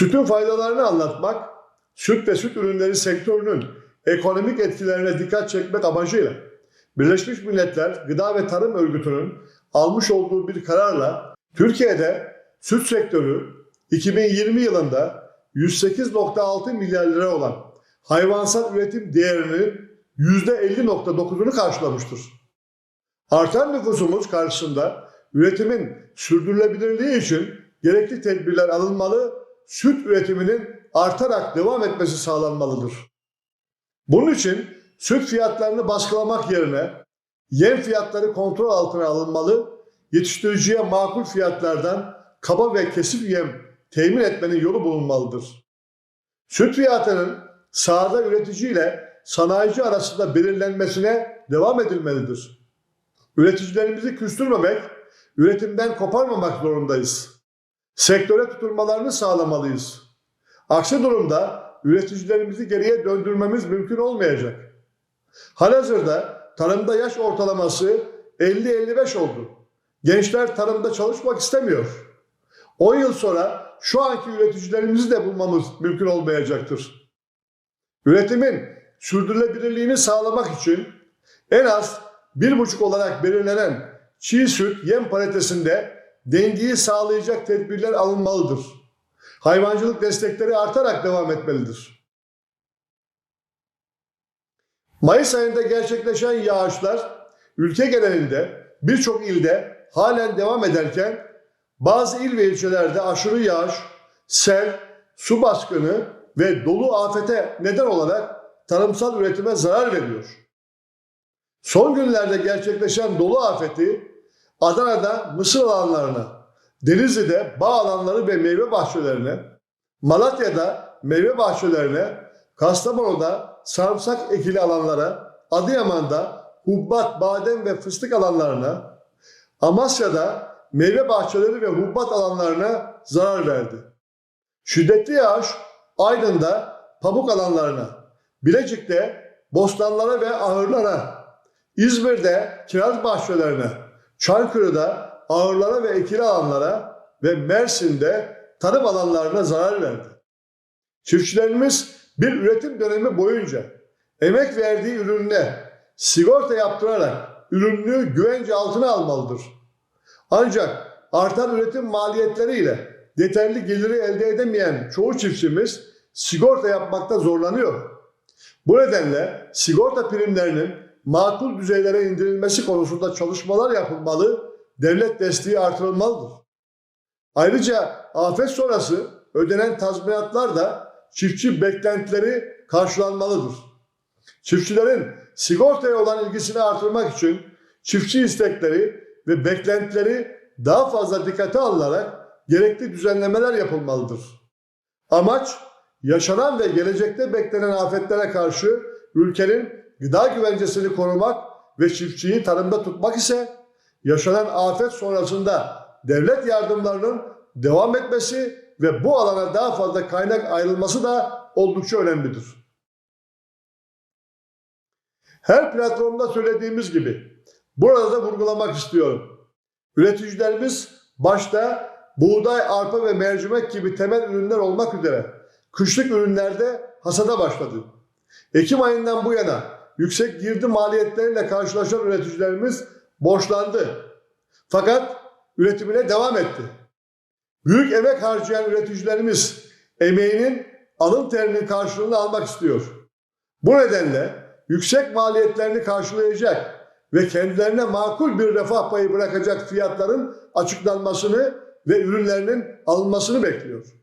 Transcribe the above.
Sütün faydalarını anlatmak, süt ve süt ürünleri sektörünün ekonomik etkilerine dikkat çekmek amacıyla Birleşmiş Milletler Gıda ve Tarım Örgütü'nün almış olduğu bir kararla Türkiye'de süt sektörü 2020 yılında 108.6 milyar lira olan hayvansal üretim değerinin %50.9'unu karşılamıştır. Artan nüfusumuz karşısında üretimin sürdürülebilirliği için gerekli tedbirler alınmalı, süt üretiminin artarak devam etmesi sağlanmalıdır. Bunun için süt fiyatlarını baskılamak yerine yem fiyatları kontrol altına alınmalı, yetiştiriciye makul fiyatlardan kaba ve kesif yem temin etmenin yolu bulunmalıdır. Süt fiyatının sahada üretici ile sanayici arasında belirlenmesine devam edilmelidir. Üreticilerimizi küstürmemek, üretimden koparmamak zorundayız. Sektöre tutulmalarını sağlamalıyız. Aksi durumda üreticilerimizi geriye döndürmemiz mümkün olmayacak. Halihazırda tarımda yaş ortalaması 50-55 oldu. Gençler tarımda çalışmak istemiyor. 10 yıl sonra şu anki üreticilerimizi de bulmamız mümkün olmayacaktır. Üretimin sürdürülebilirliğini sağlamak için en az bir buçuk olarak belirlenen çiğ süt yem paritesinde dengeyi sağlayacak tedbirler alınmalıdır. Hayvancılık destekleri artarak devam etmelidir. Mayıs ayında gerçekleşen yağışlar ülke genelinde birçok ilde halen devam ederken bazı il ve ilçelerde aşırı yağış, sel, su baskını ve dolu afete neden olarak tarımsal üretime zarar veriyor. Son günlerde gerçekleşen dolu afeti Adana'da mısır alanlarına, Denizli'de bağ alanları ve meyve bahçelerine, Malatya'da meyve bahçelerine, Kastamonu'da sarımsak ekili alanlara, Adıyaman'da hubbat, badem ve fıstık alanlarına, Amasya'da meyve bahçeleri ve hubbat alanlarına zarar verdi. Şiddetli yağış Aydın'da pamuk alanlarına, Bilecik'te bostanlara ve ahırlara, İzmir'de kiraz bahçelerine, Çankırı'da ahırlara ve ekili alanlara ve Mersin'de tarım alanlarına zarar verdi. Çiftçilerimiz bir üretim dönemi boyunca emek verdiği ürününe sigorta yaptırarak ürününü güvence altına almalıdır. Ancak artan üretim maliyetleriyle yeterli geliri elde edemeyen çoğu çiftçimiz sigorta yapmakta zorlanıyor. Bu nedenle sigorta primlerinin makul düzeylere indirilmesi konusunda çalışmalar yapılmalı, devlet desteği artırılmalıdır. Ayrıca afet sonrası ödenen tazminatlar da çiftçi beklentileri karşılanmalıdır. Çiftçilerin sigortaya olan ilgisini artırmak için çiftçi istekleri ve beklentileri daha fazla dikkate alınarak gerekli düzenlemeler yapılmalıdır. Amaç yaşanan ve gelecekte beklenen afetlere karşı ülkenin gıda güvencesini korumak ve çiftçiyi tarımda tutmak ise yaşanan afet sonrasında devlet yardımlarının devam etmesi ve bu alana daha fazla kaynak ayrılması da oldukça önemlidir. Her platformda söylediğimiz gibi burada da vurgulamak istiyorum. Üreticilerimiz başta buğday, arpa ve mercimek gibi temel ürünler olmak üzere kışlık ürünlerde hasada başladı. Ekim ayından bu yana yüksek girdi maliyetleriyle karşılaşan üreticilerimiz borçlandı. Fakat üretimine devam etti. Büyük emek harcayan üreticilerimiz emeğinin alın terinin karşılığını almak istiyor. Bu nedenle yüksek maliyetlerini karşılayacak ve kendilerine makul bir refah payı bırakacak fiyatların açıklanmasını ve ürünlerinin alınmasını bekliyor.